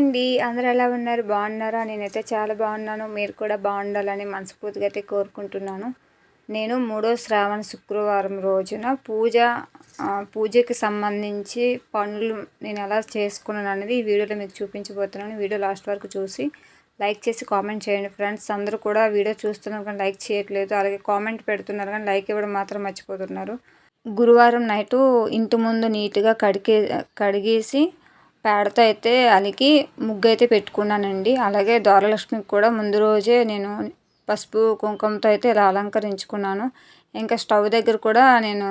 అండి. అందరూ ఎలా ఉన్నారు? బాగున్నారా? నేనైతే చాలా బాగున్నాను. మీరు కూడా బాగుండాలని మనస్ఫూర్తిగా అయితే కోరుకుంటున్నాను. నేను మూడో శ్రావణ శుక్రవారం రోజున పూజ పూజకి సంబంధించి పనులు నేను ఎలా చేసుకున్నాను అనేది ఈ వీడియోలో మీకు చూపించబోతున్నాను. వీడియో లాస్ట్ వరకు చూసి లైక్ చేసి కామెంట్ చేయండి ఫ్రెండ్స్. అందరూ కూడా వీడియో చూస్తున్నారు కానీ లైక్ చేయట్లేదు. అలాగే కామెంట్ పెడుతున్నారు కానీ లైక్ ఇవ్వడం మాత్రం మర్చిపోతున్నారు. గురువారం నైటు ఇంటి ముందు నీట్గా కడిగే కడిగేసి పేడతో అయితే అలికి ముగ్గు అయితే పెట్టుకున్నానండి. అలాగే దోరలక్ష్మికి కూడా ముందు రోజే నేను పసుపు కుంకుమతో అయితే ఇలా అలంకరించుకున్నాను. ఇంకా స్టవ్ దగ్గర కూడా నేను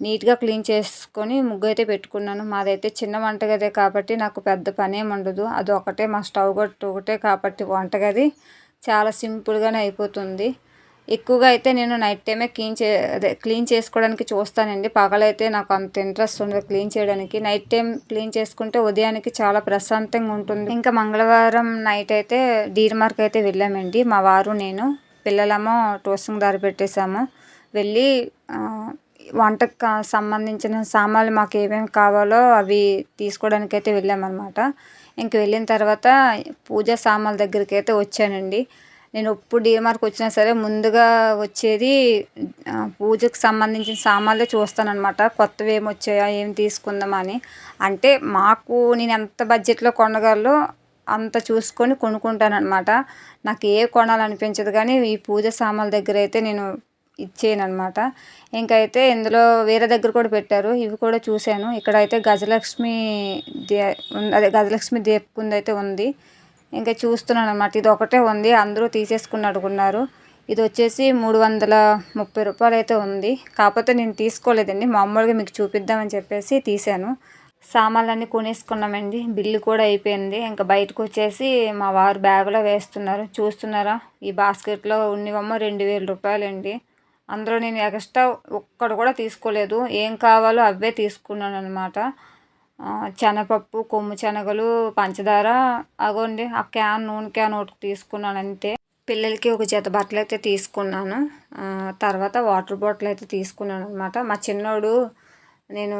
నీట్గా క్లీన్ చేసుకొని ముగ్గు అయితే పెట్టుకున్నాను. మాదైతే చిన్న వంటగదే కాబట్టి నాకు పెద్ద పని ఏమి ఉండదు. అది ఒకటే మా స్టవ్ గట్టు ఒకటే కాబట్టి వంటగది చాలా సింపుల్గానే అయిపోతుంది. ఎక్కువగా అయితే నేను నైట్ టైమే క్లీన్ చే అదే క్లీన్ చేసుకోవడానికి చూస్తానండి. పగలైతే నాకు అంత ఇంట్రెస్ట్ ఉండదు క్లీన్ చేయడానికి. నైట్ టైం క్లీన్ చేసుకుంటే ఉదయానికి చాలా ప్రశాంతంగా ఉంటుంది. ఇంకా మంగళవారం నైట్ అయితే డీర్ మార్క్ అయితే వెళ్ళామండి. మా వారు నేను పిల్లలేమో ట్యూషన్ దారి పెట్టేశాము. వెళ్ళి వంటకు సంబంధించిన సామాన్లు మాకు ఏమేమి కావాలో అవి తీసుకోవడానికి అయితే వెళ్ళామన్నమాట. ఇంక వెళ్ళిన తర్వాత పూజా సామాన్ల దగ్గరికి అయితే వచ్చానండి. నేను ఎప్పుడు డిఎంఆర్కి వచ్చినా సరే ముందుగా వచ్చేది పూజకు సంబంధించిన సామాన్లే చూస్తానన్నమాట. కొత్తవి ఏమి వచ్చాయా ఏం తీసుకుందామా అని. అంటే మాకు నేను ఎంత బడ్జెట్లో కొనగలలో అంత చూసుకొని కొనుక్కుంటానమాట నాకు ఏ కొనాలనిపించదు కానీ ఈ పూజ సామాన్ల దగ్గర అయితే నేను ఇచ్చేయను అనమాట ఇంకైతే ఇందులో వేరే దగ్గర కూడా పెట్టారు. ఇవి కూడా చూశాను. ఇక్కడ అయితే గజలక్ష్మి దే అదే గజలక్ష్మి దీపకుంది అయితే ఉంది. ఇంకా చూస్తున్నాను అనమాట ఇది ఒకటే ఉంది. అందరూ తీసేసుకుని అడుగున్నారు ఇది వచ్చేసి మూడు వందల ముప్పై రూపాయలు అయితే ఉంది. కాకపోతే నేను తీసుకోలేదండి. మామూలుగా మీకు చూపిద్దామని చెప్పేసి తీశాను. సామాన్లన్నీ కొనేసుకున్నామండి. బిల్లు కూడా అయిపోయింది. ఇంకా బయటకు వచ్చేసి మా వారు బ్యాగులో వేస్తున్నారు. చూస్తున్నారా? ఈ బాస్కెట్లో ఉన్నవమ్మో రెండు వేల రూపాయలండి. అందులో నేను ఎక్స్ట్రా ఒక్కడు కూడా తీసుకోలేదు. ఏం కావాలో అవే తీసుకున్నాను అనమాట శనగపప్పు కొమ్ము శనగలు పంచదార అగోండి ఆ క్యాన్ నూనె క్యాన్ ఒకటి తీసుకున్నాను అంతే. పిల్లలకి ఒక జత బట్టలు అయితే తీసుకున్నాను. తర్వాత వాటర్ బాటిల్ అయితే తీసుకున్నాను అనమాట మా చిన్నోడు నేను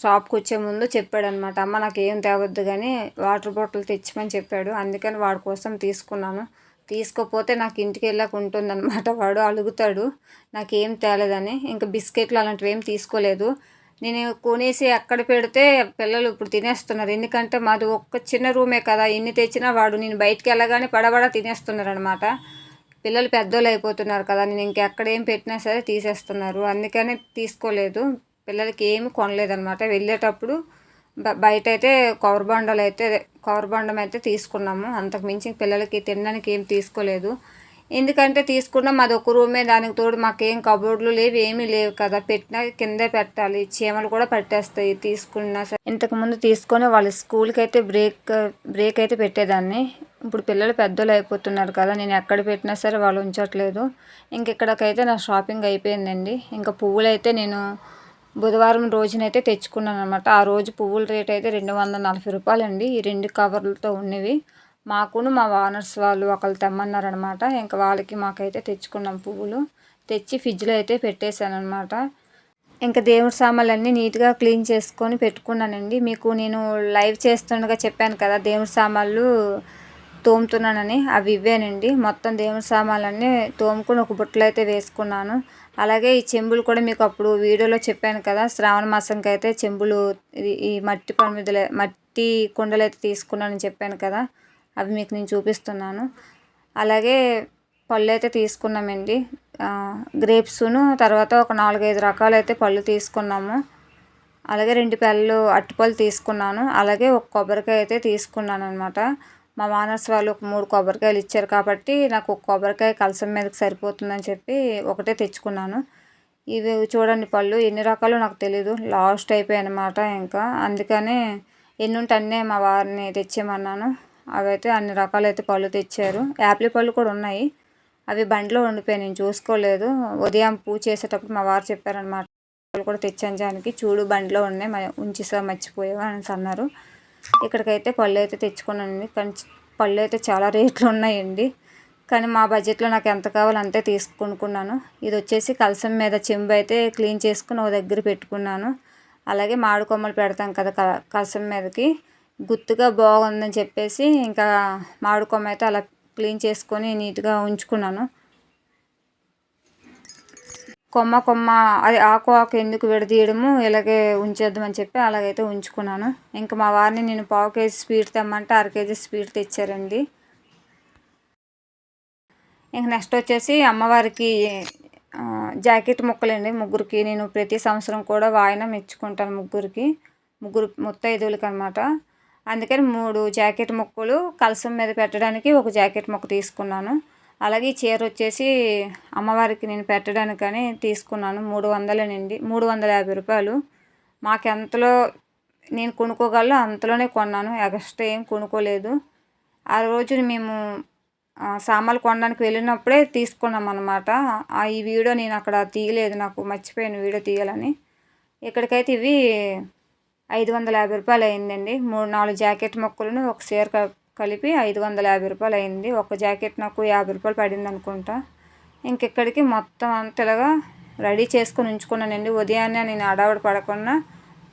షాప్కి వచ్చే ముందు చెప్పాడు అనమాట అమ్మ నాకు ఏం తేవద్దు కానీ వాటర్ బాటిల్ తెచ్చమని చెప్పాడు. అందుకని వాడి కోసం తీసుకున్నాను. తీసుకోపోతే నాకు ఇంటికి వెళ్ళాక ఉంటుందన్నమాట. వాడు అలుగుతాడు నాకేం తేలేదని ఇంకా బిస్కెట్లు అలాంటివి ఏం తీసుకోలేదు. నేను కొనేసి ఎక్కడ పెడితే పిల్లలు ఇప్పుడు తినేస్తున్నారు. ఎందుకంటే మాది ఒక్క చిన్న రూమే కదా. ఎన్ని తెచ్చినా వాడు నేను బయటికి వెళ్ళగానే పడబడ తినేస్తున్నారు అనమాట పిల్లలు పెద్దోళ్ళు అయిపోతున్నారు కదా. నేను ఇంకెక్కడ ఏం పెట్టినా సరే తీసేస్తున్నారు. అందుకని తీసుకోలేదు. పిల్లలకి ఏమి కొనలేదనమాట వెళ్ళేటప్పుడు బ- బయట అయితే కవర్ బండలు అయితే కవర్ బండం అయితే తీసుకున్నాము. అంతకు మించి పిల్లలకి తినడానికి ఏం తీసుకోలేదు. ఎందుకంటే తీసుకున్నాం అది ఒక రూమే దానికి తోడు మాకేం కబోర్డ్లు లేవు ఏమీ లేవు కదా. పెట్టినా కిందే పెట్టాలి. చీమలు కూడా పట్టేస్తాయి తీసుకున్నా సరే. ఇంతకుముందు తీసుకొని వాళ్ళ స్కూల్కి అయితే బ్రేక్ బ్రేక్ అయితే పెట్టేదాన్ని. ఇప్పుడు పిల్లలు పెద్దలు అయిపోతున్నారు కదా నేను ఎక్కడ పెట్టినా సరే వాళ్ళు ఉంచట్లేదు. ఇంకెక్కడికైతే నా షాపింగ్ అయిపోయిందండి. ఇంకా పువ్వులు అయితే నేను బుధవారం రోజునైతే తెచ్చుకున్నాను అనమాట ఆ రోజు పువ్వుల రేట్ అయితే రెండు వందల నలభై రూపాయలు అండి ఈ రెండు కవర్లతో ఉన్నవి. మాకును మా వానర్స్ వాళ్ళు ఒకళ్ళు తెమ్మన్నారనమాట. ఇంకా వాళ్ళకి మాకైతే తెచ్చుకున్నాం పువ్వులు. తెచ్చి ఫ్రిడ్జ్లో అయితే పెట్టేశాను అనమాట ఇంకా దేవుడి సామాన్లన్నీ నీట్గా క్లీన్ చేసుకొని పెట్టుకున్నానండి. మీకు నేను లైవ్ చేస్తుండగా చెప్పాను కదా దేవుడి సామాన్లు తోముతున్నానని. అవి ఇవ్వానండి. మొత్తం దేవుడి సామాన్లన్నీ తోముకుని ఒక బుట్టలు అయితే వేసుకున్నాను. అలాగే ఈ చెంబులు కూడా మీకు అప్పుడు వీడియోలో చెప్పాను కదా శ్రావణ మాసంకి అయితే చెంబులు ఇది- ఈ మట్టి పమిదలే మట్టి కుండలు అయితే తీసుకున్నానని చెప్పాను కదా. అవి మీకు నేను చూపిస్తున్నాను. అలాగే పళ్ళు అయితే తీసుకున్నామండి. గ్రేప్స్ను తర్వాత ఒక నాలుగైదు రకాలు అయితే పళ్ళు తీసుకున్నాము. అలాగే రెండు పళ్ళు అట్టుపళ్ళు తీసుకున్నాను. అలాగే ఒక కొబ్బరికాయ అయితే తీసుకున్నాను అనమాట మా మానస్ వాళ్ళు ఒక మూడు కొబ్బరికాయలు ఇచ్చారు కాబట్టి నాకు ఒక కొబ్బరికాయ కలసం మీదకి సరిపోతుందని చెప్పి ఒకటే తెచ్చుకున్నాను. ఇవి చూడండి పళ్ళు ఎన్ని రకాలు నాకు తెలీదు. లాస్ట్ అయిపోయాయి అనమాట ఇంకా. అందుకనే ఎన్ని ఉంటే అన్నీ మా వారిని తెచ్చేయమన్నాను. అవైతే అన్ని రకాలు అయితే పళ్ళు తెచ్చారు. యాపిల్ పళ్ళు కూడా ఉన్నాయి. అవి బండిలో ఉండిపోయాయి. నేను చూసుకోలేదు. ఉదయం పూజ చేసేటప్పుడు మా వారు చెప్పారనమాట పళ్ళు కూడా తెచ్చాను జానికి. చూడు బండిలో ఉన్నాయి. మ- ఉంచిసా మర్చిపోయావా అని అన్నారు. ఇక్కడికైతే పళ్ళు అయితే తెచ్చుకున్నానండి. కానీ పళ్ళు అయితే చాలా రేట్లు ఉన్నాయండి. కానీ మా బడ్జెట్లో నాకు ఎంత కావాలో అంతే తీసుకొనుకున్నాను ఇది వచ్చేసి కలసం మీద చెంబు అయితే క్లీన్ చేసుకుని ఒక దగ్గర పెట్టుకున్నాను. అలాగే మామిడి కొమ్మలు పెడతాం కదా కలసం మీదకి. గుత్తుగా బాగుందని చెప్పేసి ఇంకా మామిడి కొమ్మ అయితే అలా క్లీన్ చేసుకొని నీట్గా ఉంచుకున్నాను. కొమ్మ కొమ్మ అది ఆకు ఆకు ఎందుకు విడదీయడము ఇలాగే ఉంచేద్దామని చెప్పి అలాగైతే ఉంచుకున్నాను. ఇంకా మా వారిని నేను పావు కేజీ స్వీట్ తెమ్మంటే అర కేజీ స్వీట్ తెచ్చారండి. ఇంక నెక్స్ట్ వచ్చేసి అమ్మవారికి జాకెట్ ముక్కలండి ముగ్గురికి. నేను ప్రతి సంవత్సరం కూడా వాయినం ఇచ్చుకుంటాను ముగ్గురికి. ముగ్గురు ముత్తైదువులకి అనమాట అందుకని మూడు జాకెట్ ముక్కలు కలసం మీద పెట్టడానికి ఒక జాకెట్ ముక్క తీసుకున్నాను. అలాగే చీర వచ్చేసి అమ్మవారికి నేను పెట్టడానికని తీసుకున్నాను. మూడు వందలనండి మూడు వందల యాభై రూపాయలు. మాకు ఎంతలో నేను కొనుక్కోగలను అంతలోనే కొన్నాను. ఎక్స్ట్రా ఏం కొనుక్కోలేదు. ఆ రోజు మేము సామాన్లు కొనడానికి వెళ్ళినప్పుడే తీసుకున్నాం అనమాట ఈ వీడియో నేను అక్కడ తీయలేదు. నాకు మర్చిపోయాను వీడియో తీయాలని. ఇక్కడికైతే ఇవి ఐదు వందల యాభై రూపాయలు అయిందండి మూడు నాలుగు జాకెట్ మొక్కలను ఒక చీర కలిపి ఐదు వందల యాభై రూపాయలు అయింది ఒక జాకెట్ నాకు యాభై రూపాయలు పడింది అనుకుంటా ఇంకెక్కడికి మొత్తం అంతలాగా రెడీ చేసుకొని ఉంచుకున్నానండి. ఉదయాన్నే నేను అడావిడ పడకుండా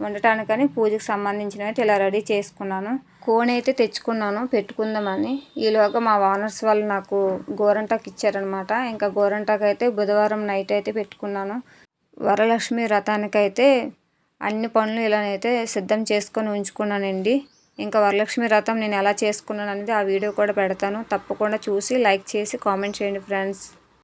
ఉండటానికని పూజకు సంబంధించినవి ఇలా రెడీ చేసుకున్నాను. కోన్ అయితే తెచ్చుకున్నాను పెట్టుకుందామని. ఈలోగా మా ఓనర్స్ వాళ్ళు నాకు గోరంటాకు ఇచ్చారనమాట. ఇంకా గోరంటాకు అయితే బుధవారం నైట్ అయితే పెట్టుకున్నాను. వరలక్ష్మి రథానికైతే అన్ని పనులు ఇలానైతే సిద్ధం చేసుకొని ఉంచుకున్నానండి. ఇంకా వరలక్ష్మి రథం నేను ఎలా చేసుకున్నాను అనేది ఆ వీడియో కూడా పెడతాను. తప్పకుండా చూసి లైక్ చేసి కామెంట్ చేయండి ఫ్రెండ్స్.